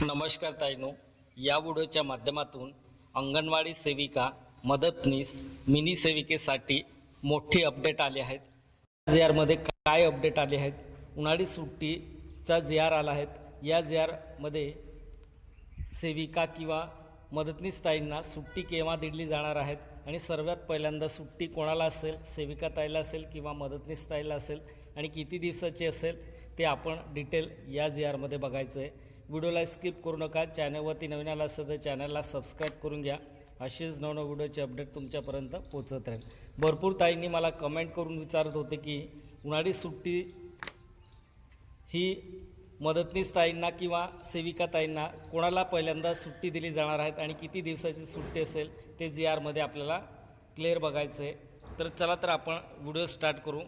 नमस्कार ताईनो. या व्हिडिओच्या माध्यमातून अंगणवाडी सेविका मदतनीस मिनी सेविकेसाठी मोठी अपडेट आली आहेत. जे आरमध्ये काय अपडेट आले आहेत? उन्हाळी सुट्टीचा जे आर आला आहेत या जे आरमध्ये सेविका किंवा मदतनीस ताईंना सुट्टी केव्हा दिली जाणार आहेत आणि सर्वात पहिल्यांदा सुट्टी कोणाला असेल? सेविका ताईला असेल किंवा मदतनीस ताईला असेल? आणि किती दिवसाची असेल? ते आपण डिटेल या जी आरमध्ये बघायचं आहे व्हिडिओला स्किप करू नका. चॅनलवरती नवीन आला असतं तर चॅनलला सबस्क्राईब करून घ्या. असेच नवनव व्हिडिओचे अपडेट तुमच्यापर्यंत पोचत राहील. भरपूर ताईंनी मला कमेंट करून विचारत होते की उन्हाळी सुट्टी ही मदतनीस ताईंना किंवा सेविका ताईंना कोणाला पहिल्यांदा सुट्टी दिली जाणार आहेत आणि किती दिवसाची सुट्टी असेल ते जी आरमध्ये आपल्याला क्लिअर बघायचं आहे तर चला तर आपण व्हिडिओ स्टार्ट करू.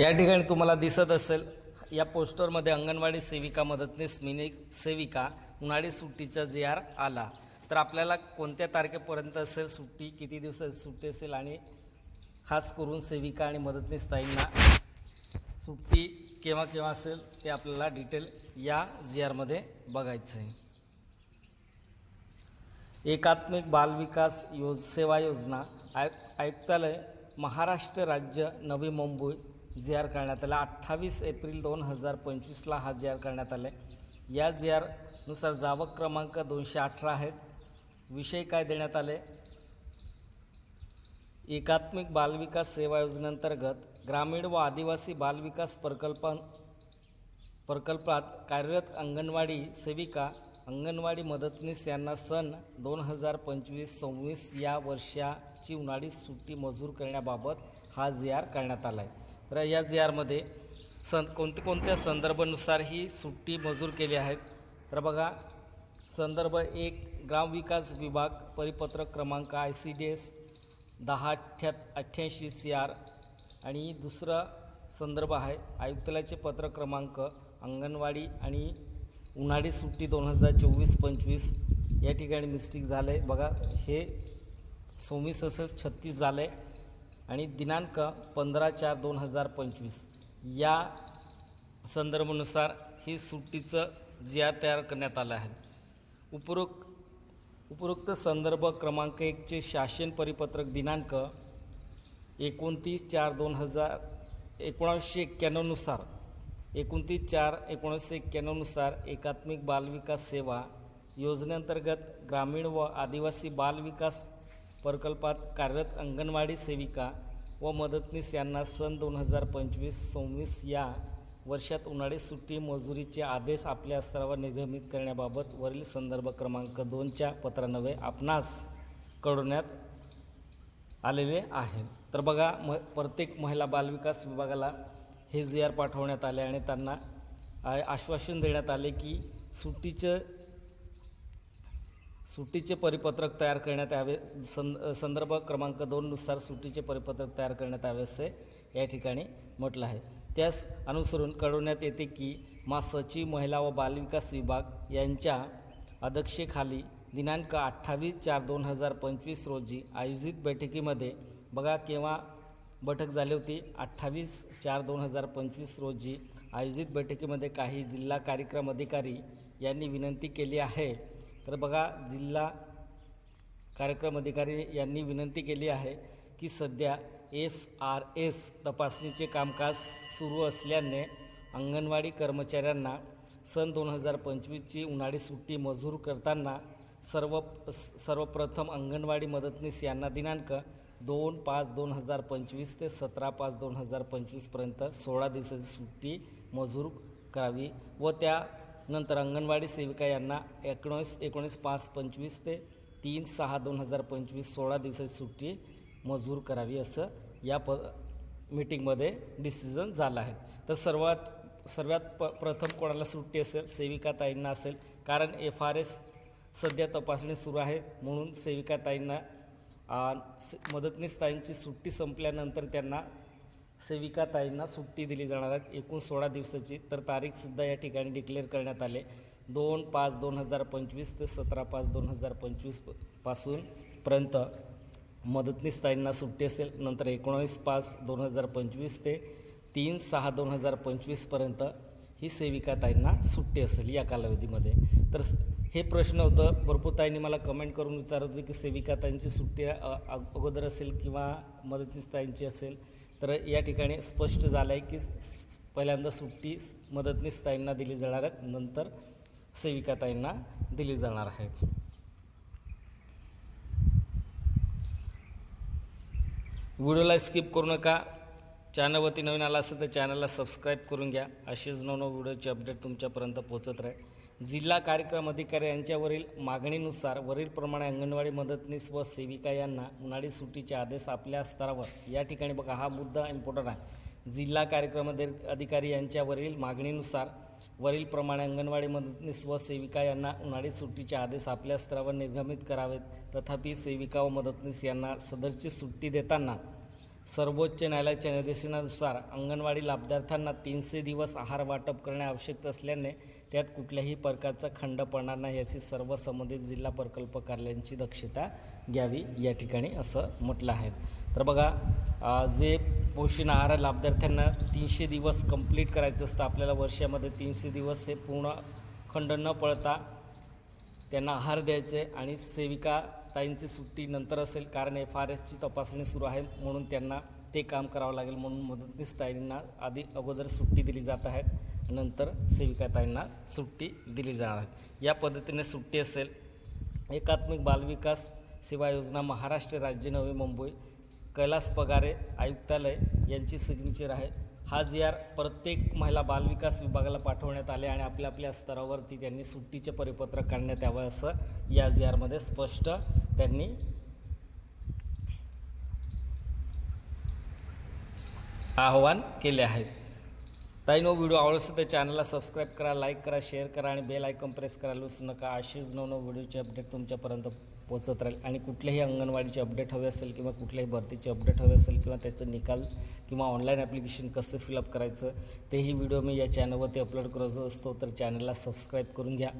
या ठिकाणी तुम्हाला दिसत असेल या पोस्टरमध्ये अंगणवाडी सेविका मदतनीस मिनी सेविका उन्हाळी सुट्टीचा जे आर आला. तर आपल्याला कोणत्या तारखेपर्यंत असेल सुट्टी किती दिवसाची सुट्टी असेल आणि खास करून सेविका आणि मदतनीस ताईंना सुट्टी केव्हा केव्हा असेल ते आपल्याला डिटेल या जी आरमध्ये बघायचं आहे एकात्मिक बालविकास योज सेवा योजना आय आयुक्तालय महाराष्ट्र राज्य नवी मुंबई जी आर करण्यात आला. अठ्ठावीस एप्रिल दोन हजार पंचवीसला हा जी आर करण्यात आला आहे या जी आरनुसार जावक क्रमांक दोनशे अठरा आहेत. विषय काय देण्यात आले एकात्मिक बालविकास सेवा योजनेअंतर्गत ग्रामीण व आदिवासी बालविकास प्रकल्पां प्रकल्पात कार्यरत अंगणवाडी सेविका अंगणवाडी मदतनीस यांना सन दोन हजार पंचवीस सव्वीस या वर्षाची उन्हाळी सुट्टी मंजूर करण्याबाबत हा जी आर करण्यात आला आहे तर या जी सं कोणत्या कोणत्या संदर्भानुसार ही सुट्टी मंजूर केली आहेत? तर बघा संदर्भ एक ग्रामविकास विभाग परिपत्रक क्रमांक आय सी डी एस दहा अठ्ठ्या अठ्ठ्याऐंशी सी आर आणि दुसरा संदर्भ आहे आयुक्तालयाचे पत्र क्रमांक अंगणवाडी आणि उन्हाळी सुट्टी दोन हजार चोवीस पंचवीस. या ठिकाणी मिस्टेक झालं आहे बघा हे सव्वीस असं छत्तीस झालं आहे आणि दिनांक पंधरा चार दोन हजार पंचवीस. या संदर्भानुसार ही सुट्टीचं जिया तयार करण्यात आलं आहे. उपरोक्त उपरोक्त संदर्भ क्रमांक एकचे शासन परिपत्रक दिनांक एकोणतीस चार दोन हजार एकोणावीसशे एक्क्याण्णवनुसार एकोणतीस चार एकोणीसशे एक्क्याण्णवनुसार एकात्मिक बालविकास सेवा योजनेअंतर्गत ग्रामीण व आदिवासी बालविकास प्रकल्पात कार्यरत अंगणवाडी सेविका व मदतनीस यांना सन दोन हजार पंचवीस सव्वीस या वर्षात उन्हाळी सुट्टी मजुरीचे आदेश आपल्या स्तरावर निर्गमित करण्याबाबत वरील संदर्भ क्रमांक दोनच्या पत्रानवे आपणास कळवण्यात आलेले आहे. तर बघा म प्रत्येक महिला बालविकास विभागाला हे जी आर पाठवण्यात आले आणि त्यांना आश्वासन देण्यात आले की सुट्टीचं सुट्टीचे परिपत्रक तयार करण्यात यावे. सं संदर्भ क्रमांक दोननुसार सुट्टीचे परिपत्रक तयार करण्यात यावे असे या ठिकाणी म्हटलं आहे. त्यास अनुसरून कळवण्यात येते की मा सचिव महिला व बालविकास विभाग यांच्या अध्यक्षेखाली दिनांक अठ्ठावीस चार दोन हजार पंचवीस रोजी आयोजित बैठकीमध्ये बघा केव्हा बैठक झाली होती अठ्ठावीस चार दोन हजार पंचवीस रोजी आयोजित बैठकीमध्ये काही जिल्हा कार्यक्रम अधिकारी यांनी विनंती केली आहे. तर बघा जिल्हा कार्यक्रम अधिकारी यांनी विनंती केली आहे की सध्या एफ आर एस तपासणीचे कामकाज सुरू असल्याने अंगणवाडी कर्मचाऱ्यांना सन दोन हजार पंचवीसची उन्हाळी सुट्टी मजूर करताना सर्व सर्वप्रथम अंगणवाडी मदतनीस यांना दिनांक दोन पाच दोन हजार पंचवीस ते सतरा पाच दोन हजार पंचवीसपर्यंत सोळा दिवसाची सुट्टी मजूर करावी व त्या नंतर अंगणवाडी सेविका यांना एकोणीस एकोणीस पाच पंचवीस ते तीन सहा दोन हजार पंचवीस सोळा दिवसाची सुट्टी मंजूर करावी असं या प मीटिंगमध्ये डिसिजन झालं आहे. तर सर्वात सर्वात प प्रथम कोणाला सुट्टी असेल सेविका ताईंना असेल कारण एफ आर एस सध्या तपासणी सुरू आहे म्हणून सेविका ताईंना स- मदतनीस ताईंची सुट्टी संपल्यानंतर त्यांना सेविकाताईंना सुट्टी दिली जाणार आहे. एकूण सोळा दिवसाची तर तारीखसुद्धा या ठिकाणी डिक्लेअर करण्यात आले. दोन पाच दोन हजार पंचवीस ते सतरा पाच दोन हजार पंचवीसपासून पर्यंत मदतनीस ताईंना सुट्टी असेल. नंतर एकोणावीस पाच दोन हजार पंचवीस ते तीन सहा दोन हजार पंचवीसपर्यंत ही सेविका ताईंना सुट्टी असेल या कालावधीमध्ये. तर हे प्रश्न होतं. भरपूर ताईंनी मला कमेंट करून विचारत होते की सेविका ताईंची सुट्टी अगोदर असेल किंवा मदतनीस ताईंची असेल. तर या ठिकाणी स्पष्ट झालं आहे की पहिल्यांदा सुट्टी मदतनीस ताईंना दिली जाणार आहेत नंतर सेविका ताईंना दिली जाणार आहे. व्हिडिओला स्किप करू नका. चॅनलवरती नवीन आला असेल तर चॅनलला सबस्क्राईब करून घ्या. असेच नवनव व्हिडिओचे अपडेट तुमच्यापर्यंत पोहोचत राहील. जिल्हा कार्यक्रम अधिकारी यांच्यावरील मागणीनुसार वरीलप्रमाणे अंगणवाडी मदतनीस व सेविका यांना उन्हाळी सुट्टीचे आदेश आपल्या स्तरावर. या ठिकाणी बघा हा मुद्दा इम्पॉर्टंट आहे. जिल्हा कार्यक्रम अधिकारी यांच्यावरील मागणीनुसार वरीलप्रमाणे अंगणवाडी मदतनीस व सेविका यांना उन्हाळी सुट्टीचे आदेश आपल्या स्तरावर निर्गमित करावेत. तथापि सेविका व मदतनीस यांना सदरची सुट्टी देताना सर्वोच्च न्यायालयाच्या निर्देशनानुसार अंगणवाडी लाभार्थ्यांना तीनशे दिवस आहार वाटप करणे आवश्यक असल्याने त्यात कुठल्याही प्रकारचा खंड पडणार नाही याची सर्व संबंधित जिल्हा प्रकल्प कार्यालयांची दक्षता घ्यावी या ठिकाणी असं म्हटलं आहे. तर बघा जे पोषण आहार लाभार्थ्यांना तीनशे दिवस कंप्लीट करायचं असतं आपल्याला वर्षामध्ये तीनशे दिवस हे पूर्ण खंड न पळता त्यांना आहार द्यायचे आणि सेविका ताईंची सुट्टी नंतर असेल कारण एफ आर एसची तपासणी सुरू आहे म्हणून त्यांना ते काम करावं लागेल म्हणून मदतनीस ताईंना आधी अगोदर सुट्टी दिली जात आहे. नंतर सेविकाताईंना सुट्टी दिली जाणार. आहे या पद्धतीने सुट्टी असेल एकात्मिक बालविकास सेवा योजना महाराष्ट्र राज्य नवी मुंबई कैलास पगारे आयुक्तालय यांची सिग्नेचर आहे. हा जी आर प्रत्येक महिला बालविकास विभागाला पाठवण्यात आले आणि आपल्या आपल्या स्तरावरती त्यांनी सुट्टीचे परिपत्रक काढण्यात यावं असं या जी आरमध्ये स्पष्ट त्यांनी आवाहन केले आहे. ताईनो व्हिडिओ आवडला तर चॅनलला सबस्क्राईब करा लाईक करा शेअर करा आणि बेल आयकॉन प्रेस करा विसरू नका. अशीच नवनव व्हिडिओचे अपडेट तुमच्यापर्यंत पोहोचत राहील. आणि कुठल्याही अंगणवाडीचे अपडेट हवे असेल किंवा कुठल्याही भरतीचे अपडेट हवे असेल किंवा त्याचं निकाल किंवा ऑनलाईन ॲप्लिकेशन कसं फिलअप करायचं तेही व्हिडिओ मी या चॅनलवरती अपलोड करत असतो. तर चॅनलला सबस्क्राईब करून घ्या.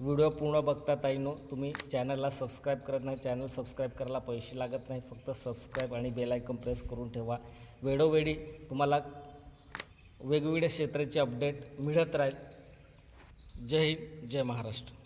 व्हिडिओ पूर्ण बघता ताईनो तुम्ही चॅनलला सबस्क्राईब करत नाही चॅनल सबस्क्राईब करायला पैसे लागत नाही. फक्त सबस्क्राईब आणि बेल आयकॉन प्रेस करून ठेवा. वेळोवेळी तुम्हाला वेगवेगळ्या क्षेत्राचे अपडेट मिळत राहील. जय हिंद जय महाराष्ट्र.